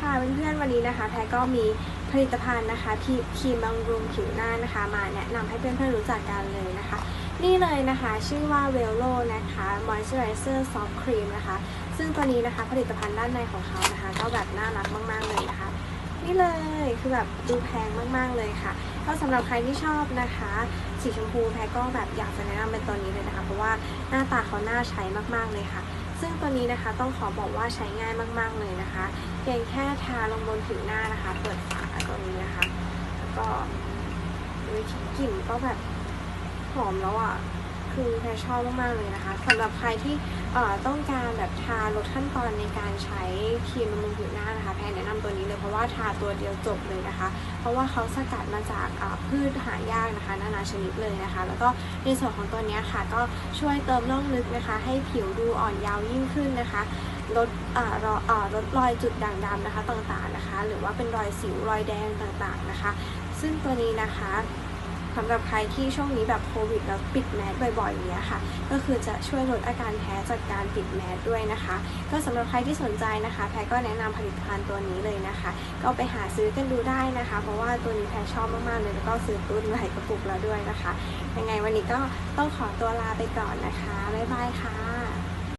ค่ะเพื่อนๆวันนี้นะคะแพรก็มีผลิตภัณฑ์นะคะที่ครีมบำรุงผิวหน้านะคะ มาแนะนำให้เพื่อนๆรู้จักกันเลยนะคะ นี่เลยนะคะชื่อว่า v e l o นะคะ Moisturizer Soft Cream นะคะ ซึ่งตัวนี้นะคะผลิตภัณฑ์ด้านในของเขานะคะ ก็แบบน่ารักมากๆเลยนะคะ นี่เลยคือแบบดูแพงมากๆเลยค่ะก็สำหรับใครที่ชอบนะคะ สีชมพูแพรก็แบบอยากจะแนะนำเป็นตัวนี้เลยนะคะ เพราะว่าหน้าตาเขาน่าใช้มากๆเลยค่ะ ซึ่งตัวนี้นะคะต้องขอบอกว่าใช้ง่ายมาก ๆเลยนะคะ เพียงแค่ทาลงบนผิวหน้านะคะ เปิดฝาตัวนี้นะคะ แล้วก็วิธีกลิ่นก็แบบหอมแล้วอะ คือแพชชอบมากๆเลยนะคะสำหรับใครที่ ต้องการแบบทาลดขั้นตอนในการใช้ครีมบำรุงผิวหน้านะคะแพรแนะนำตัวนี้เลยเพราะว่าทาตัวเดียวจบเลยนะคะ เพราะว่าเขาสกัดมาจากพืชหายากนะคะ นานาชนิดเลยนะคะ แล้วก็ในส่วนของตัวนี้ค่ะ ก็ช่วยเติมร่องลึกนะคะ ให้ผิวดูอ่อนเยาว์ยิ่งขึ้นนะคะลดรอลดรอยจุดด่างดำนะคะต่างๆนะคะ หรือว่าเป็นรอยสิวรอยแดงต่างๆนะคะ ซึ่งตัวนี้นะคะ สำหรับใครที่ช่วงนี้แบบโควิดแล้วปิดแมสบ่อยๆอย่างเงี้ยค่ะ ก็คือจะช่วยลดอาการแพ้จากการปิดแมสด้วยนะคะ ก็สำหรับใครที่สนใจนะคะ แพรก็แนะนำผลิตภัณฑ์ตัวนี้เลยนะคะ ก็ไปหาซื้อกันดูได้นะคะ เพราะว่าตัวนี้แพรชอบมากๆเลยแล้วก็ซื้อตุ้นหลายกระปุกแล้วด้วยนะคะ ยังไงวันนี้ก็ต้องขอตัวลาไปก่อนนะคะบ๊ายบายค่ะ